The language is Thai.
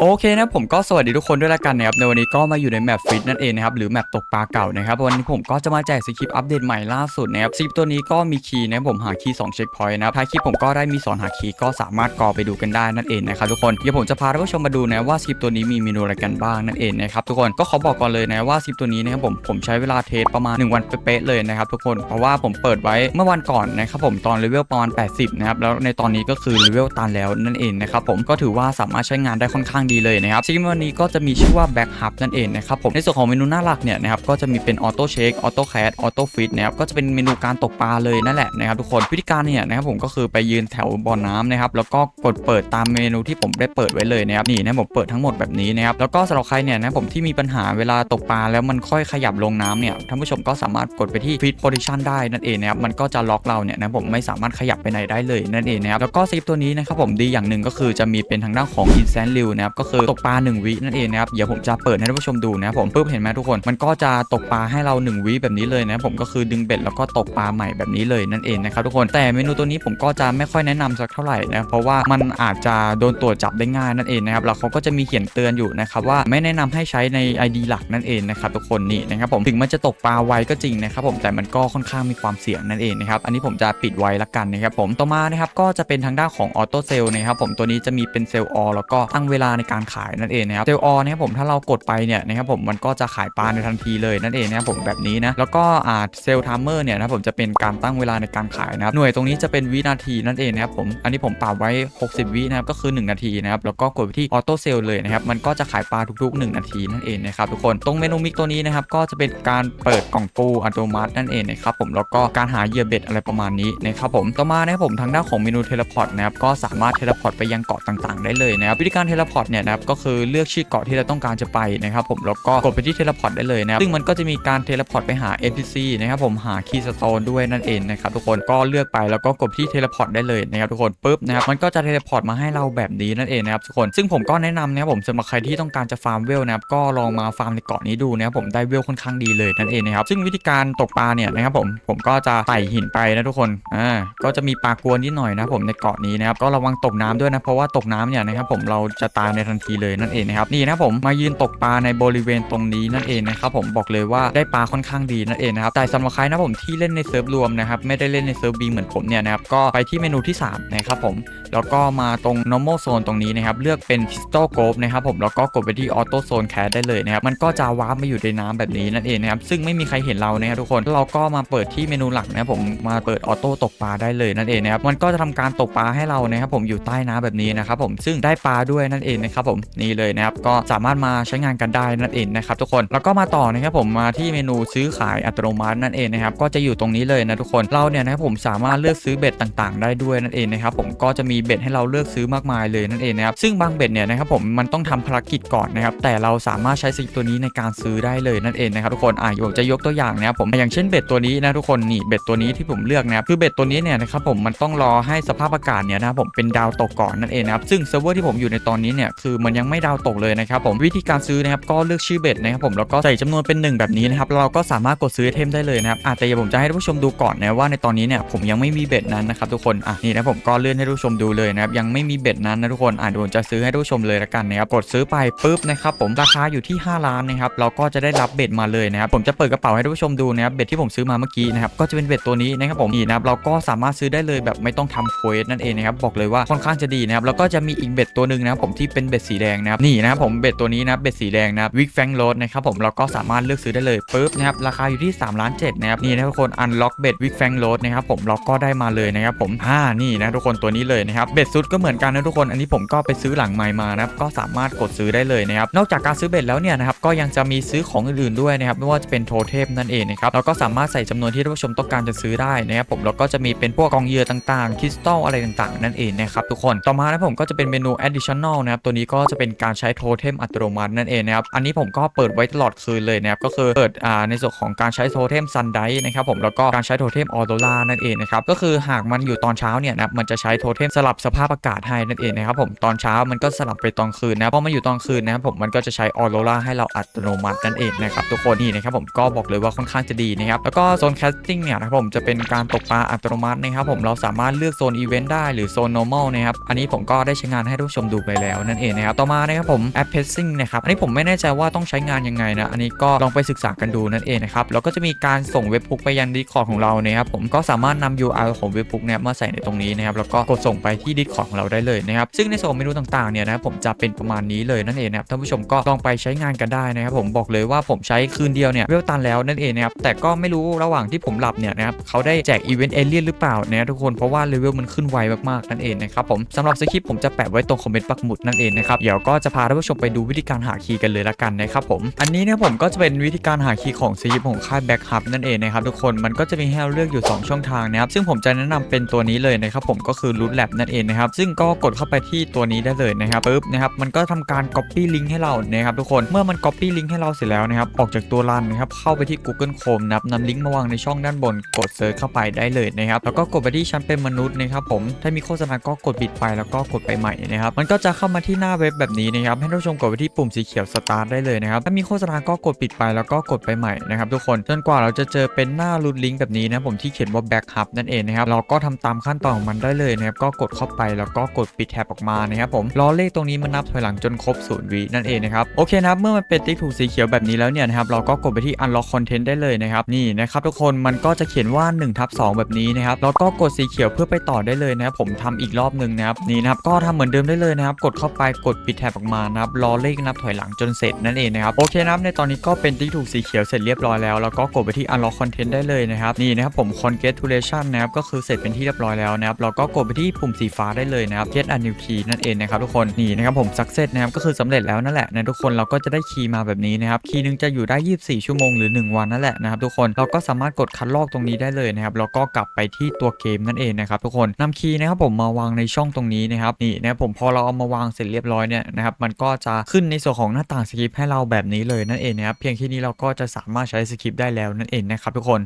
โอเคนะผมก็สวัสดีทุกคนด้วยละกันนะครับในวันนี้ก็มาอยู่ในแมปฟิตนั่นเองนะครับหรือแมปตกปลาเก่านะครับวันนี้ผมก็จะมาแจกสคริปต์อัปเดตใหม่ล่าสุดนะครับสคริปต์ตัวนี้ก็มีคีย์นะผมหาคีย์2เช็คพอยต์นะครับท้ายคลิปผมก็ได้มีสอนหาคีย์ก็สามารถกรอไปดูกันได้นั่นเองนะครับทุกคนเดี๋ยวผมจะพาท่านผู้ชมมาดูนะว่าสคริปต์ตัวนี้มีเมนูอะไรกันบ้างนั่นเองนะครับทุกคนก็ขอบอกก่อนเลยนะว่าสคริปต์ตัวนี้นะครับผมผมใช้เวลาเทสประมาณ1วันเป๊ะเลยนะครับทุกคนเพราะว่าผมเปิดไว้เมื่อวันก่อนนะครับผมตอนเลเวลประมาณ80นะครับแล้วในตอนนี้ก็คือเลเวลตันแล้วนั่นเองนะครับผมก็ถือว่าสามารถใช้งานได้ค่อนข้างดีเลยนะครับสคริปต์วันนี้ก็จะมีชื่อว่า Back Hub นั่นเองนะครับผมในส่วนของเมนูหน้าหลักเนี่ยนะครับก็จะมีเป็นออโต้เชคออโต้แคสออโต้ฟิตนะครับก็จะเป็นเมนูการตกปลาเลยนั่นแหละนะครับทุกคนวิธีการเนี่ยนะครับผมก็คือไปยืนแถวบ่อน้ำนะครับแล้วก็กดเปิดตามเมนูที่ผมได้เปิดไว้เลยนะครับนี่นะผมเปิดทั้งหมดแบบนี้นะครับแล้วก็สำหรับใครเนี่ยนะผมที่มีปัญหาเวลาตกปลาแล้วมันค่อยขยับลงน้ำเนี่ยท่านผู้ชมก็สามารถกดไปที่ Feed Position ได้นั่นเองนะครับมันก็จะล็อกเราเนี่ยนะผมไม่สามารถขยับไปไหนได้เลยนั่นเองนะครับแล้วก็ซิปตัวนี้นะครับผมดีอย่างหนึ่งก็คือจะมีเป็นทางด้านของ Instant r e e l นะครับก็คือตกปลา1วินั่นเองนะครับเดี๋ยวผมจะเปิดให้ท่านผู้ชมดูนะผมปุ๊บเห็นไหมทุกคน มันก็จะตกปลาให้เรา1วิแบบนี้เลยนะผมก็คือดึงเบ็ดแล้วก็ตกปลาใหม่แบบนี้เลยนั่นเองนะครับทุกคนแต่เมนูตัวนี้ผมก็จะไม่ค่อยแนะนำสักเท่าไหร่นะเพราะว่ามันอาจจะโดนตรวจจับได้ง่ายนั่นเองนะครับแล้วเขาก็จะมีเขียนเตือนอยู่นะครับว่าไม่แนะนำให้ใช้ใน ID หลักนั่นเองนะครับทุกคนนี่นะครับผมถึงมันจะตกปลาไวก็จริงนะครับผมแต่มันก็ค่อนข้างมีความเสี่ยงนั่นเองนะครับอันนี้ผมจะปิดไว้ละกันนะครับผมต่อมานะครับก็จะเป็นทางด้านของออโต้เซลนะครับผมตัวนี้จะมีเป็นเซลล์ออแล้วก็ตั้งเวลาในการขายนั่นเองนะครับเซลล์ออนนะครับผมถ้าเรากดไปเนี่ยนะครับผมมันก็จะขายปลาในทันทีเลยนั่นเองนะครับผมแบบนี้นะแล้วก็อ่าเซลล์ไทม์เมอร์เนี่ยนะผมจะเป็นการตั้งเวลาในการขายนะครับหน่วยตรงนี้จะเป็นวินาทีนั่นเองนะครับผมอันนี้ผมปรับไว้ 60 วินะครับก็คือ 1 นาทีนะครับแล้วก็กดไปที่ออโต้เซลเลยนะครับมันก็จะขายปลาทุกๆ 1 นาทีนั่นเองนะครับทุกคนตรงเมนูมิกตัวนี้นะครับก็จะเป็นการเปิดกล่องปูอัตโนมัตินั่นเองนะครับผมแล้วก็การหาเหยื่อเบ็ดอะไรประมาณนี้นะครับผมต่อมานะครับผมทางด้านของเมนูเทเลพอร์ตนะครับก็สามารถเทเลพอร์ตไปยังเกาะต่างๆ ได้เลยนะครับวิธีการเทเลพอร์ตเนี่ยนะครับก็คือเลือกชื่อเกาะที่เราต้องการจะไปนะครับผมแล้วก็กดไปที่เทเลพอร์ตได้เลยนะครับซึ่งมันก็จะมีการเทเลพอร์ตไปหา NPC นะครับผมหาคีย์สโตนด้วยนั่นเองนะครับทุกคนก็เลือกไปแล้วก็กดที่เทเลพอร์ตได้เลยนะครับทุกคนปุ๊บนะครับมันก็จะเทเลพอร์ตมาให้เราแบบนี้นั่นเองนะครับทุกคนซึ่งผมก็แนะนำนะครับผมสำหรับใครที่ต้องการจะฟาร์มเวลนะครับก็ลองมาฟาร์มในเกาะนี้ดูนะครับผมได้เวลค่อนข้างดีเลยนั่นเองนะครับซึ่งวิธีการตกปลาเนี่ยนะครับผมผมก็จะไต่หินไปนะทุกคนอ่าก็จะมีปลากวนนิดหน่อยนะผมในเกาะนี้นะครับก็ระวังตกน้ำด้วยนะเพราะว่าตกน้ำเนี่ยนะครับผมเราจะตายในทันทีเลยนั่นเองนะครับนี่นะผมมายืนตกปลาในบริเวณตรงนี้นั่นเองนะครับผมบอกเลยว่าได้ปลาค่อนข้างดีนั่นเองนะครับแต่สำหรับใครนะผมที่เล่นในเซิร์ฟรวมนะครับไม่ได้เล่นในเซิร์ฟบีเหมือนผมเนี่ยนะครับก็ไปที่เมนูที่สามนะครับผมแล้วก็มาตรง normal zone ตรงนี้นะครับ เลือกเป็น crystal grove นะครับผม แล้วก็กดไปที่ auto zone cat ได้เลยนะครับ มันก็จะวาร์ปมาอยู่ในน้ำแบบนี้นั่นเองนะครับ ซึ่งไม่มีใครเห็นเรานะครับทุกคน เราก็มาเปิดที่เมนูหลักนะครับผม มาเปิดออโต้ตกปลาได้เลยนั่นเองนะครับ มันก็จะทำการตกปลาให้เรานะครับผม อยู่ใต้น้ำแบบนี้นะครับผม ซึ่งได้ปลาด้วยนั่นเองนะครับผม นี่เลยนะครับ ก็สามารถมาใช้งานกันได้นั่นเองนะครับทุกคน แล้วก็มาต่อนะครับผมมาที่เมนูซื้อขายอัตโนมัตินั่นเองนะครับ ก็จะอยู่ตรงนี้เลยนะทุกคน เราเนี่ยนะครับผมสามารถเลือกซื้อเบ็ดต่าง ๆ ได้ด้วยนั่นเองนะครับผมก็จะมีเบ็ดให้เราเลือกซื้อมากมายเลยนั่นเองนะครับซึ่งบางเบ็ดเนี่ยนะครับผมมันต้องทำภารกิจก่อนนะครับแต่เราสามารถใช้สิ่งตัวนี้ในการซื้อได้เลยนั่นเองนะครับทุกคนอะผมจะยกตัวอย่างนะครับผมอย่างเช่นเบ็ดตัวนี้นะทุกคนนี่เบ็ดตัวนี้ที่ผมเลือกนะครับคือเบ็ดตัวนี้เนี่ยนะครับผมมันต้องรอให้สภาพอากาศเนี่ยนะครับผมเป็นดาวตกก่อนนั่นเองนะครับซึ่งเซิร์ฟเวอร์ที่ผมอยู่ในตอนนี้เนี่ยคือมันยังไม่ดาวตกเลยนะครับผมวิธีการซื้อนะครับก็เลือกชื่อเบ็ดนะครับผมแล้วก็ใส่จำนวนเป็นหนึ่งแบบนี้นะครับเราก็สามารถกดซื้อเทมได้เลยนะครับอาจจะเดี๋ยวผมจะให้ท่านผู้ชมดูก่อนนะว่าในตอนนี้เนี่ยผมยังไม่มีเบ็ดนั้นนะครับทุกคนอะนี่นะผมก็เลื่อนให้ท่านผู้ชมดูเลยนะครับยังไม่มีเบ็ดนั้นนะทุกคนอะเดี๋ยวจะซื้อให้ท่านผู้ชมเลยละกันนะครับกดซื้อไปปุ๊บนะครับผมราคาอยู่ที่ 5 ล้านนะครับเราก็จะได้รับเบ็ดมาเลยนะครับผมจะเปิดกระเป๋าให้ท่านผู้ชมดูนะครับเบ็ดที่ผมซื้อมาเมื่อกี้นะครับก็จะเป็นเบ็ดตัวนี้นะครับผมนี่นะครับเราก็สามารถซื้อได้เลยแบบไม่ต้องทำเควสนั่นเองนะครับบอกเลยว่าค่อนข้างจะดีนะครับแล้วก็จะมีอีกเบ็ดตัวหนึ่งนะครับผมที่เป็นเบ็ดสีแดงนะครับนี่นะครับผมเบ็ดตัวนี้นะเบ็ดสีแดงนะวิกแฟงโรดนะครับผมเราก็สามารถเลือกซื้อได้เลยปุ๊บนะครับราคาอยู่ที่3ล้าน7นะครับนี่นะทุกคนอันล็อกเบ็ดวิกแฟงโรดนะครับผมเราก็ได้มาเลยนะครับผมอ่านี่นะทุกคนตัวนี้เลยนะครับเบ็ดซุดก็เหมือนกันนะทุกคน อันนี้ผมก็ไปซื้อหลังไมค์มานะครับก็สามารถกดซื้อได้เลยนะครับนอกจากการซื้อเบ็ดแล้วเนี่ยนะครับก็ยังจะมีซื้อของอื่นๆด้วยนะครับไม่ว่าจะเป็นโทเทมนั่นเองนะครับเราก็สามารถใส่จำนวนที่ท่านผู้ชมต้องการจะซื้อได้นะครับผมแล้วก็จะมีเป็นพวกกองเหยื่อต่างๆคริสตัลอะไรต่างๆ นั่นเองนะครับทุกคนต่อมานะผมก็จะเป็นเมนู additional นะครับตัวนี้ก็จะเป็นการใช้โทเทมอัตโนมัตินั่นเองนะครับอันนี้ผมก็เปิดไว้ตลอดคืนเลยนะครับก็คือเปิดอ่าในส่วนของการใช้โทเทมซันไดนะครับผมแล้วก็การใช้โทเทมออโดล่านั่นเองนะครับก็คือหากมันอยู่ตอนเช้าเนี่ยนะมันจะใช้โทเทมสลับสภาพอากาศให้นั่นเองนะครับผมตอนเช้ามันก็สลับไปตอนคืนนะเพอมาอยู่ตอนคืนนะครับผมมันก็จะใช้ออโรราให้เราอัตโนมัตินั่นเองนะครับทุกคนนี่นะครับผมก็บอกเลยว่าค่อนข้างจะดีนะครับแล้วก็โซนแคสติ้งเนี่ยนะครับผมจะเป็นการตกปลาอัตโนมัตินะครับผมเราสามารถเลือกโซนอีเวนต์ได้หรือโซน normal นะครับอันนี้ผมก็ได้ใช้งานให้ทุกชมดูไปแล้วนั่นเองนะครับต่อมานะครับผมแอปเพ s ซิ่งนะครับอันนี้ผมไม่แน่ใจว่าต้องใช้งานยังไงนะอันนี้ก็ลองไปศึกษากันดูนั่นเองนะครับแล้วก็จะมีการส่งเว็บพุกไปยัง Discord ของเรานะครับผมก็สามารถนำ URL ของเว็บพุกเนี่ยมาใส่ในตรงนี้นะครับแล้วก็กดส่งไปที่ Discord ของเราได้เลยนะครับซึ่งในส่วนเมนูต่างๆเนี่ยนะครับผมจะเป็นประมาณนี้เลยนั่นเองนะครับท่านผู้ชมก็ลองไปใช้งานกันได้นะครับผมบอกเลยว่าผมใช้คืนเดียวเนี่ยเวลตันแล้วนั่นเองนะครับแต่ก็ไม่รู้ระหว่างที่ผมหลับเนี่ยนะครับเขาได้แจกอีเวนต์เอเลียนหรือเปล่านะทุกคนเพราะว่าเลเวลมันขึ้นไวมากๆนั่นเองนะครับผมสำหรับสคริปต์ผมจะแปะไว้ตรงคอมเมนต์ปักหมุดนั่นเองนะครับเดี๋ยวก็จะพาท่านผู้ชมไปดูวิธีการหาคีย์กันเลยละกันนะครับผมอันนี้นี่ยผมก็จะเป็นวิธีการหาคีย์ของสคริปต์ของค่ายแบ็คฮับนั่นเองนะครับทุกคนมันก็จะมีให้เราเลือกอยู่ 2 ช่องทางนะครับซึ่งผมจะแนะนำเป็นตัวนี้เลยนะครับผมก็คือรูทแลบนั่นเองนะครับซึ่งก็กดเข้าไปที่ตัวนี้ได้เลยนะครับปุ๊บนะครับมันก็ทำการ Copy ลิงก์ให้เรานะครับทุกคนเมื่อมัน Copy ลิงก์ให้เราเสร็จแล้วนะครับออกจากตัวรันนะครับเข้าไปที่ Google Chrome นะครับนำลิงก์มาวางในช่องด้านบนกดเซิร์ชเข้าไปได้เลยนะครับแล้วก็กดไปที่ชั้นเป็นมนุษย์นะครับผมถ้ามีโฆษณาก็กดปิดไปแล้วก็กดไปใหม่นะครับมันก็จะเข้ามาที่หน้าเว็บแบบนี้นะครับให้ท่านผู้ชมกดไปที่ปุ่มสีเขียว Start ได้เลยนะครับถ้ามีโฆษณาก็กดปิดไปแล้วก็กดไปใหม่นะครับทุกคนจนกว่าเราจะเจอเป็นหน้ารูทลิงก์แบบนี้นะผมที่เขียนว่า Back Hub นั่นเองนะครับเราก็ทำตามขั้นตอนของมันได้เลยนะครับก็กดเข้าไปแล้วก็กดปิดแท็บออกมานะครับผมรอเลขตรงนี้มันนับถอยหลังจนครบศูนย์วินั่นเองนะครับโอเคนะครับเมื่อมันเป็นติ๊กถูกสีเขียวแบบนี้แล้วเนี่ยนะครับเราก็กดไปที่ Unlock Content ได้เลยนะครับนี่นะครับทุกคนมันก็จะเขียนว่า1ทับ2แบบนี้นะครับแล้วก็กดสีเขียวเพื่อไปต่อได้เลยนะครับผมทำอีกรอบหนึ่งนะครับนี่นะครับก็ทำเหมือนเดิมได้เลยนะครับกดเข้าไปกดปิดแท็บออกมานะครับรอเลขนับถอยหลังจนเสร็จนั่นเองนะครับโอเคนะครับในตอนนี้ก็เป็นติ๊กถูกสีเขียวเสร็จเรียบร้อยแล้วแล้วก็กดไปที่ Unlock Content ได้เลยนะครับนี่นะครับผม Congratulation นะครับก็คือเสร็จเป็นที่เรียบร้อยแล้วนะครับเราก็กดไปที่ปุ่มสีฟ้าได้เลยนะครับ Get a new key นั่นเองนะครับทุกคนนี่นะครับผม success นะครับก็คือสำเร็จแล้วนั่นแหละนะทุกคนเราก็จะได้คีย์มาแบบนี้นะครับคีย์หนึงจะอยู่ได้ 24 ชั่วโมงหรือ 1 วันนั่นแหละนะครับทุกคนเราก็สามารถกดคัดลอกตรงนี้ได้เลยนะครับแล้วก็กลับไปที่ตัวเกมนั่นเองนะครับทุกคนนำคีย์นะครับผมมาวางในช่องตรงนี้นะครับนี่นะครับผมพอเราเอามาวางเสร็จเรียบร้อยเนี่ยนะครับมันก็จะขึ้นในส่วนของหน้าต่างสคริปต์ให้เราแบบนี้เลยนั่นเองนะครับเพียงแค่นี้เราก็จะสามารถใช้สคริปต์ได้แล้วนั่นเองนะครับทุกคน